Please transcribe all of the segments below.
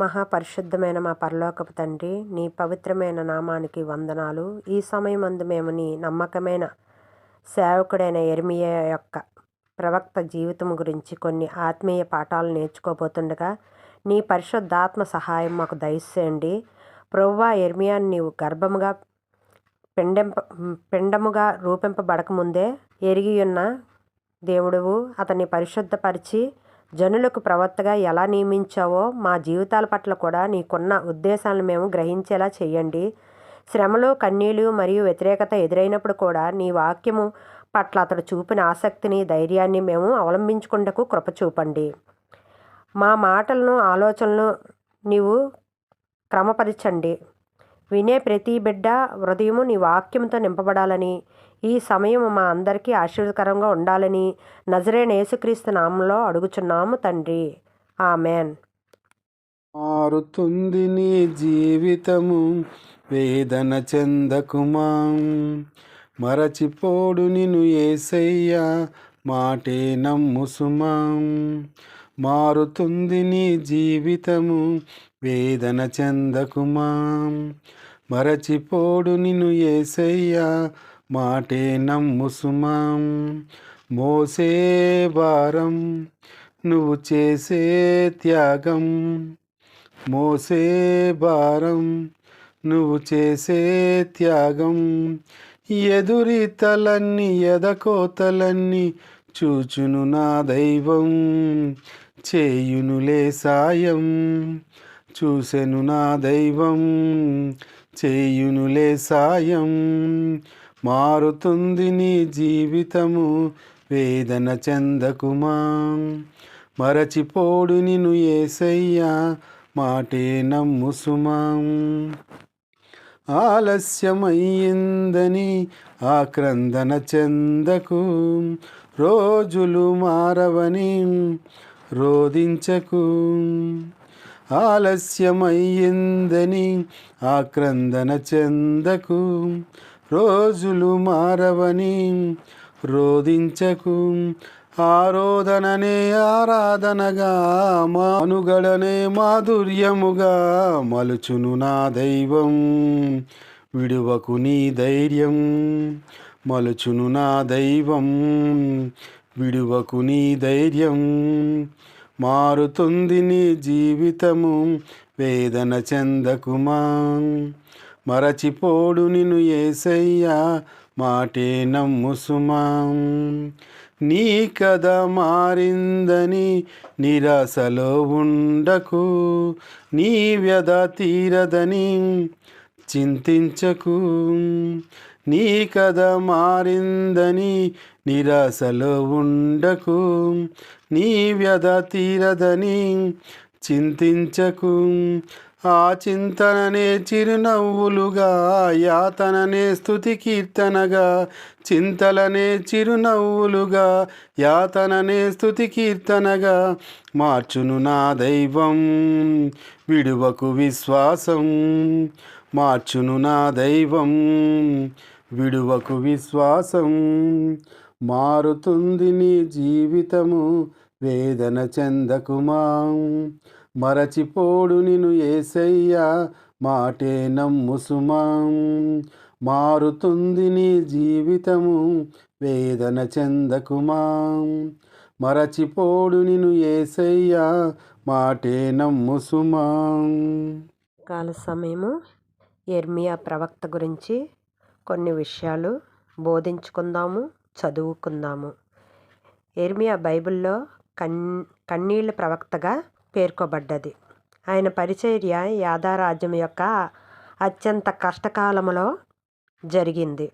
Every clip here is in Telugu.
మహాపరిశుద్ధమైన మా పరలోకపు తండ్రి నీ పవిత్రమైన నామానికి వందనాలు. ఈ సమయం అందు మేము నీ నమ్మకమైన సేవకుడైన ఎర్మియా యొక్క ప్రవక్త జీవితం గురించి కొన్ని ఆత్మీయ పాఠాలు నేర్చుకోబోతుండగా నీ పరిశుద్ధాత్మ సహాయం మాకు దయచేయండి. ప్రవ్వా ఎర్మియాన్ని నీవు గర్భముగా పిండెంప పిండముగా రూపింపబడకముందే ఎరిగి ఉన్న దేవుడువు అతన్ని పరిశుద్ధపరిచి జనులకు ప్రవక్తగా ఎలా నియమించావో మా జీవితాల పట్ల కూడా నీకున్న ఉద్దేశాలను మేము గ్రహించేలా చేయండి శ్రమలు కన్నీళ్ళు మరియు వ్యతిరేకత ఎదురైనప్పుడు కూడా నీ వాక్యము పట్ల అతడు చూపిన ఆసక్తిని ధైర్యాన్ని మేము అవలంబించుకుంటకు కృప చూపండి. మా మాటలను ఆలోచనలు నీవు క్రమపరచండి. వినే ప్రతి బిడ్డ హృదయము నీ వాక్యంతో నింపబడాలని ఈ సమయం మా అందరికీ ఆశీర్వదకరంగా ఉండాలని నజరేణ యేసుక్రీస్తు నామంలో అడుగుచున్నాము తండ్రి. ఆమెన్. మారుతుంది నీ జీవితము వేదన చెందకుమా? మరచిపోడు నిన్ను ఏసయ్యా మాటే నమ్ముసుమా? మారుతుంది నీ జీవితము వేదన చెందకుమా? మరచిపోడు నిన్ను ఏసయ్యా మాటే నమ్ముసుమా మోసే భారం నువ్వు చేసే త్యాగం. మోసే భారం నువ్వు చేసే త్యాగం. ఎదురితలన్నీ ఎదకోతలన్నీ చూచును నా దైవం. చేయునులే సాయం చూసెను నా దైవం. చేయునులే సాయం మారుతుంది నీ జీవితము వేదన చెందకుమా. మరచిపోడు నిన్ను ఏసయ్యా మాటే నమ్ముసుమా. ఆలస్యమయ్యిందని ఆక్రందన చెందకు రోజులు మారవని రోధించకు. ఆలస్యమయ్యిందని ఆక్రందన చెందకు రోజులు మారవని రోధించకు. ఆరోధననే ఆరాధనగా మానుగడనే మాధుర్యముగా మలుచును నా దైవం. విడువకు నీ ధైర్యం మలుచును నా దైవం. విడువకు నీ ధైర్యం మారుతుంది నీ జీవితము వేదన చెందకుమా. మరచిపోడు నిన్ను ఏసయ్యా మాటే నమ్ముసుమా నీ కథ మారిందని నిరాశలో ఉండకు నీ వ్యధ తీరదని చింతించకు. నీ కథ మారిందని నిరాశలో ఉండకు నీ వ్యధ తీరదని చింతించకు. ఆ చింతననే చిరునవ్వులుగా యాతననే స్థుతి కీర్తనగా. చింతలనే చిరునవ్వులుగా యాతననే స్థుతి కీర్తనగా. మార్చును నా దైవం విడువకు విశ్వాసం. మార్చును నా దైవం విడువకు విశ్వాసం. మారుతుంది నీ జీవితము వేదన చెందకుమా. మరచిపోడు నిను ఏసయ్యా మాటే నమ్ముసుమా మారుతుంది నీ జీవితము వేదన చెందకుమా మరచిపోడు నిను ఏసయ్యా మాటే నమ్ముసుమా కాల సమయము ఎర్మియా ప్రవక్త గురించి కొన్ని విషయాలు బోధించుకుందాము చదువుకుందాము. ఎర్మియా బైబిల్లో కన్ కన్నీళ్ళ ప్రవక్తగా పేర్కొబడ్డది. ఆయన పరిచర్య యాదారాజ్యం యొక్క అత్యంత కష్టకాలములో జరిగింది.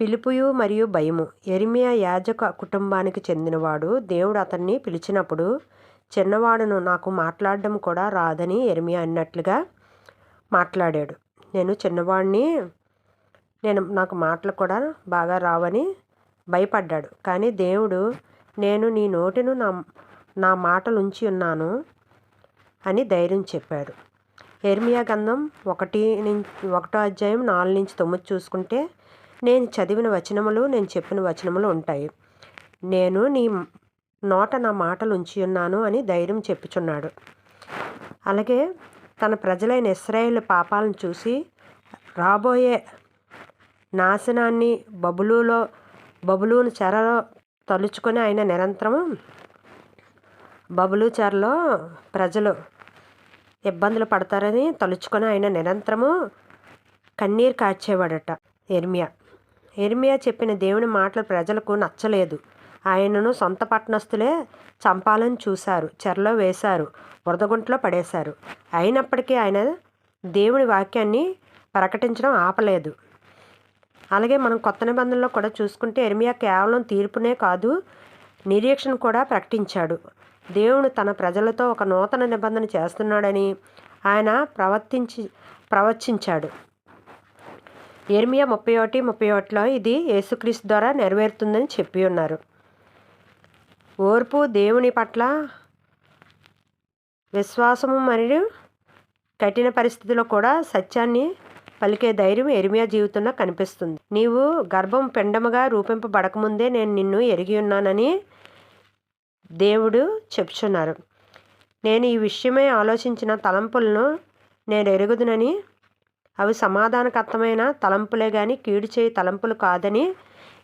పిలుపుయు మరియు భయము. ఎరిమియా యాజక కుటుంబానికి చెందినవాడు. దేవుడు అతన్ని పిలిచినప్పుడు చిన్నవాడును నాకు మాట్లాడడం కూడా రాదని ఎరిమియా అన్నట్లుగా మాట్లాడాడు. నేను చిన్నవాడిని నేను నాకు మాటలు కూడా బాగా రావని భయపడ్డాడు. కానీ దేవుడు నేను నీ నోటిను నా నా మాటలు ఉంచి ఉన్నాను అని ధైర్యం చెప్పాడు. ఎర్మియా గంధం ఒకటి నుంచి ఒకటో అధ్యాయం నాలుగు నుంచి తొమ్మిది చూసుకుంటే నేను చదివిన వచనములు నేను చెప్పిన వచనములు ఉంటాయి. నేను నీ నోట నా మాటలు ఉంచి ఉన్నాను అని ధైర్యం చెప్పుచున్నాడు. అలాగే తన ప్రజలైన ఇస్రాయేల్ పాపాలను చూసి రాబోయే నాశనాన్ని బబులులో బబులూని చెరలో తలుచుకొని ఆయన నిరంతరం బబులు ప్రజలు ఇబ్బందులు పడతారని తలుచుకొని ఆయన నిరంతరము కన్నీరు కార్చేవాడట ఎర్మియా. ఎర్మియా చెప్పిన దేవుని మాటలు ప్రజలకు నచ్చలేదు. ఆయనను సొంత పట్టణస్థులే చంపాలని చూశారు చెరలో వేశారు వరదగుంటలో పడేశారు. అయినప్పటికీ ఆయన దేవుని వాక్యాన్ని ప్రకటించడం ఆపలేదు. అలాగే మనం కొత్త నిబంధనలో కూడా చూసుకుంటే ఎర్మియా కేవలం తీర్పునే కాదు నిరీక్షణ కూడా ప్రకటించాడు. దేవుడు తన ప్రజలతో ఒక నూతన నిబంధన చేస్తున్నాడని ఆయన ప్రవర్తించి ప్రవచించాడు. ఎర్మియా ముప్పై ఒకటి ముప్పై ఒకటిలో ఇది యేసుక్రీస్తు ద్వారా నెరవేరుతుందని చెప్పి ఉన్నారు. ఓర్పు దేవుని పట్ల విశ్వాసము మరియు కఠిన పరిస్థితిలో కూడా సత్యాన్ని పలికే ధైర్యం ఎరిమియా జీవితంలో కనిపిస్తుంది. నీవు గర్భం పిండముగా రూపింపబడకముందే నేను నిన్ను ఎరిగి ఉన్నానని దేవుడు చెప్తున్నారు నేను ఈ విషయమై ఆలోచించిన తలంపులను నేను ఎరుగుదునని అవి సమాధానకర్తమైన తలంపులే కానీ కీడు చేయి తలంపులు కాదని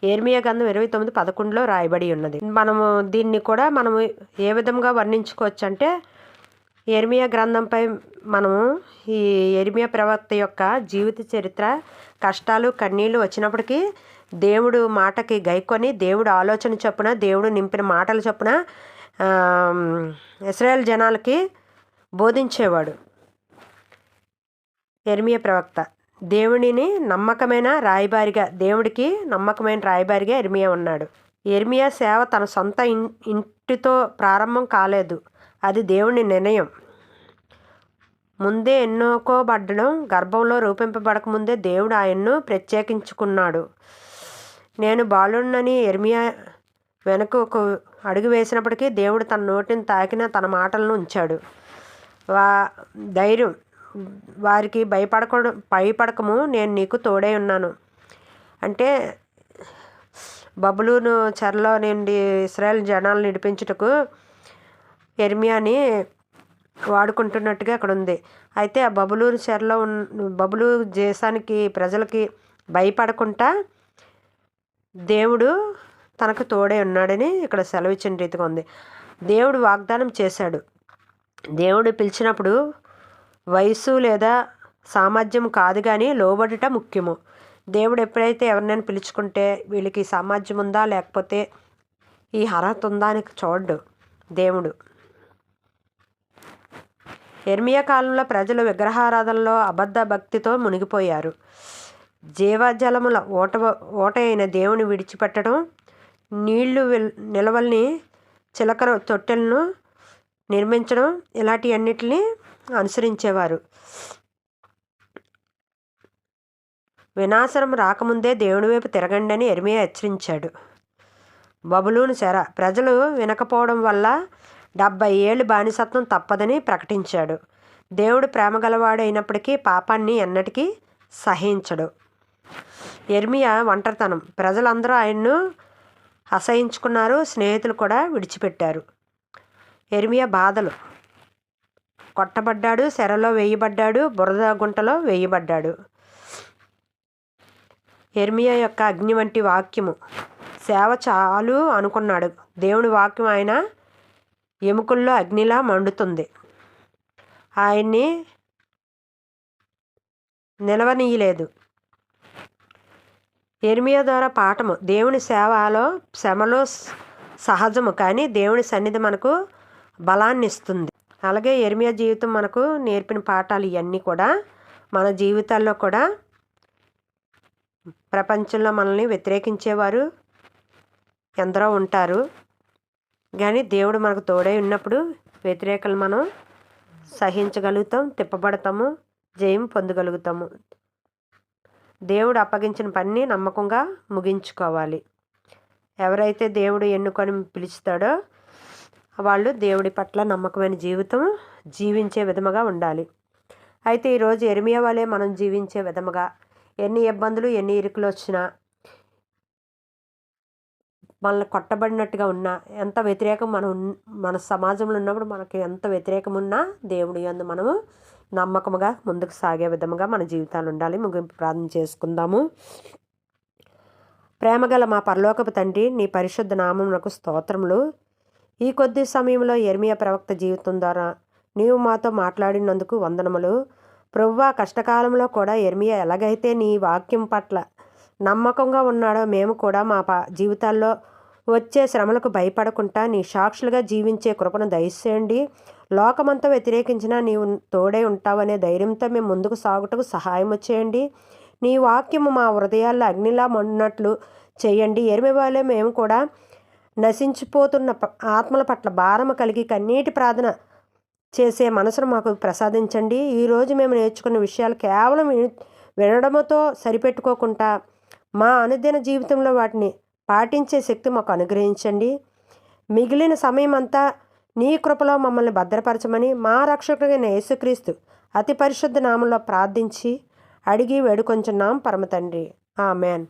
ఏర్మియా గంధం ఇరవై తొమ్మిది పదకొండులో రాయబడి ఉన్నది. మనము దీన్ని కూడా మనము ఏ విధంగా వర్ణించుకోవచ్చు అంటే ఎర్మియా గ్రంథంపై మనము ఈ ఎర్మియా ప్రవక్త యొక్క జీవిత చరిత్ర కష్టాలు కన్నీళ్ళు వచ్చినప్పటికీ దేవుడు మాటకి గైకొని దేవుడు ఆలోచన చొప్పున దేవుడు నింపిన మాటల చొప్పున ఇస్రాయల్ జనాలకి బోధించేవాడు. ఎర్మియా ప్రవక్త. దేవుడిని నమ్మకమైన రాయబారిగా దేవుడికి నమ్మకమైన రాయబారిగా ఎర్మియా ఉన్నాడు. ఎర్మియా సేవ తన సొంత ఇంటితో ప్రారంభం కాలేదు. అది దేవుని నిర్ణయం. ముందే ఎన్నుకోబడ్డడం గర్భంలో రూపింపబడక ముందే దేవుడు ఆయన్ను ప్రత్యేకించుకున్నాడు. నేను బాలుడినని ఎర్మియా వెనక ఒక అడుగు వేసినప్పటికీ దేవుడు తన నోటిని తాకిన తన మాటలను ఉంచాడు. వా ధైర్యం. వారికి భయపడక భయపడకము నేను నీకు తోడై ఉన్నాను. అంటే బబులూను చెరలో నుండి ఇస్రాయల్ జనాలు నడిపించుటకు ఎర్మియాని వాడుకుంటున్నట్టుగా అక్కడ ఉంది అయితే ఆ బబులూరు చెరలో ఉన్న బబులు దేశానికి ప్రజలకి భయపడకుండా దేవుడు తనకు తోడే ఉన్నాడని ఇక్కడ సెలవిచ్చిన రీతిగా ఉంది. దేవుడు వాగ్దానం చేశాడు. దేవుడు పిలిచినప్పుడు వయసు లేదా సామర్థ్యం కాదు కానీ లోబడుట ముఖ్యము. దేవుడు ఎప్పుడైతే ఎవరినైనా పిలుచుకుంటే వీళ్ళకి సామర్థ్యం ఉందా లేకపోతే ఈ అర్హత ఉందా అని చూడ్డు దేవుడు. ఎర్మియా కాలంలో ప్రజలు విగ్రహారాధనలో అబద్ధ భక్తితో మునిగిపోయారు. జీవజలముల ఓట ఓట అయిన దేవుని విడిచిపెట్టడం నీళ్ళు నిలవల్ని చిలకర తొట్టెలను నిర్మించడం ఇలాంటి అన్నిటిని అనుసరించేవారు. వినాశనం రాకముందే దేవుని వైపు తిరగండి అని ఎర్మియా హెచ్చరించాడు. బబులూను చెర ప్రజలు వినకపోవడం వల్ల డెబ్బై ఏళ్ళు బానిసత్వం తప్పదని ప్రకటించాడు. దేవుడు ప్రేమగలవాడు అయినప్పటికీ పాపాన్ని ఎన్నటికీ సహించడు. ఎర్మియా ఒంటరితనం. ప్రజలందరూ ఆయన్ను అసహించుకున్నారు స్నేహితులు కూడా విడిచిపెట్టారు. ఎర్మియా బాధలు. కొట్టబడ్డాడు సెరలో వేయబడ్డాడు బురద గుంటలో వేయబడ్డాడు. ఎర్మియా యొక్క అగ్ని వంటి వాక్యము. సేవ చాలు అనుకున్నాడు. దేవుని వాక్యం ఆయన ఎముకల్లో అగ్నిలా మండుతుంది. ఆయన్ని నిలవనీయలేదు. ఎర్మియా ద్వారా పాఠము. దేవుని సేవలో శ్రమలో సహజము. కానీ దేవుని సన్నిధి మనకు బలాన్ని ఇస్తుంది అలాగే ఎర్మియా జీవితం మనకు నేర్పిన పాఠాలు ఇవన్నీ కూడా మన జీవితాల్లో కూడా ప్రపంచంలో మనల్ని వ్యతిరేకించేవారు ఎందరో ఉంటారు. కానీ దేవుడు మనకు తోడై ఉన్నప్పుడు వ్యతిరేకలు మనం సహించగలుగుతాం తిప్పబడతాము జయం పొందగలుగుతాము. దేవుడు అప్పగించిన పనిని నమ్మకంగా ముగించుకోవాలి. ఎవరైతే దేవుడు ఎన్నుకొని పిలుస్తాడో వాళ్ళు దేవుడి పట్ల నమ్మకమైన జీవితం జీవించే విధముగా ఉండాలి. అయితే ఈరోజు ఎరిమియా వలె మనం జీవించే విధముగా ఎన్ని ఇబ్బందులు ఎన్ని ఇరుకులు వచ్చినా మనల్ని కొట్టబడినట్టుగా ఉన్నా ఎంత వ్యతిరేకం మనం మన సమాజంలో ఉన్నప్పుడు మనకి ఎంత వ్యతిరేకం ఉన్నా దేవుడి యందు మనము నమ్మకముగా ముందుకు సాగే విధముగా మన జీవితాలు ఉండాలి. ముగింపు ప్రార్థన చేసుకుందాము. ప్రేమగల మా పరలోకపు తండ్రి నీ పరిశుద్ధ నామమునకు స్తోత్రములు. ఈ కొద్ది సమయంలో ఎర్మియా ప్రవక్త జీవితం ద్వారా నీవు మాతో మాట్లాడినందుకు వందనములు. ప్రభువా కష్టకాలంలో కూడా ఎర్మియా ఎలాగైతే నీ వాక్యం పట్ల నమ్మకంగా ఉన్నాడో మేము కూడా మా జీవితాల్లో వచ్చే శ్రమలకు భయపడకుండా నీ సాక్షులుగా జీవించే కృపను దయచేయండి. లోకమంతా వ్యతిరేకించినా నీవు తోడే ఉంటావనే ధైర్యంతో మేము ముందుకు సాగుటకు సహాయం చేయండి. నీ వాక్యము మా హృదయాల్లో అగ్నిలా మండినట్లు చేయండి. ఎరిమివాలే మేము కూడా నశించిపోతున్న ఆత్మల పట్ల భారము కలిగి కన్నీటి ప్రార్థన చేసే మనసును మాకు ప్రసాదించండి. ఈరోజు మేము నేర్చుకున్న విషయాలు కేవలం విన- వినడముతో సరిపెట్టుకోకుండా మా అనుదిన జీవితంలో వాటిని పాటించే శక్తి మాకు అనుగ్రహించండి. మిగిలిన సమయం అంతా నీ కృపలో మమ్మల్ని భద్రపరచమని మా రక్షకుడైన యేసుక్రీస్తు అతి పరిశుద్ధ నామంలో ప్రార్థించి అడిగి వేడుకొంచున్నాం పరమ తండ్రి. మ్యాన్